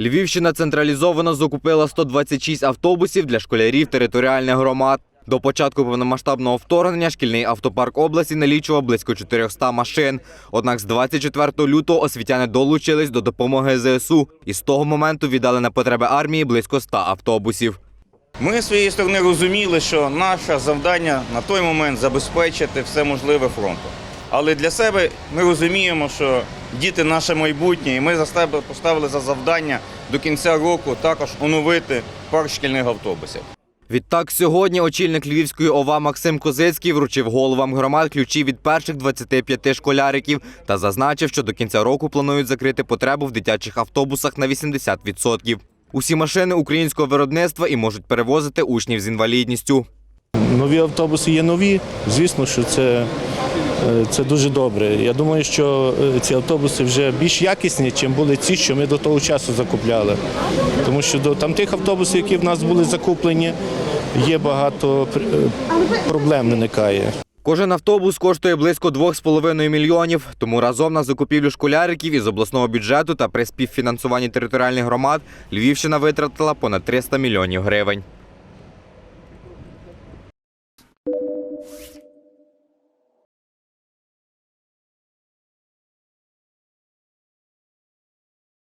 Львівщина централізовано закупила 126 автобусів для школярів територіальних громад. До початку повномасштабного вторгнення шкільний автопарк області налічував близько 400 машин. Однак з 24 лютого освітяни долучились до допомоги ЗСУ і з того моменту віддали на потреби армії близько 100 автобусів. Ми з своєї сторони розуміли, що наше завдання на той момент забезпечити все можливе фронту. Але для себе ми розуміємо, що діти наше майбутнє, і ми за себе поставили за завдання до кінця року також оновити парк шкільних автобусів. Відтак сьогодні очільник Львівської ОВА Максим Козицький вручив головам громад ключі від перших 25 школяриків та зазначив, що до кінця року планують закрити потребу в дитячих автобусах на 80%. Усі машини українського виробництва і можуть перевозити учнів з інвалідністю. Нові автобуси є нові. Звісно, що це, це дуже добре. Я думаю, що е, ці автобуси вже більш якісні, ніж були ці, що ми до того часу закупляли. Тому що до там тих автобусів, які в нас були закуплені, є багато е, проблем виникає. Кожен автобус коштує близько 2,5 мільйонів. Тому разом на закупівлю школяриків із обласного бюджету та при співфінансуванні територіальних громад Львівщина витратила понад 300 мільйонів гривень.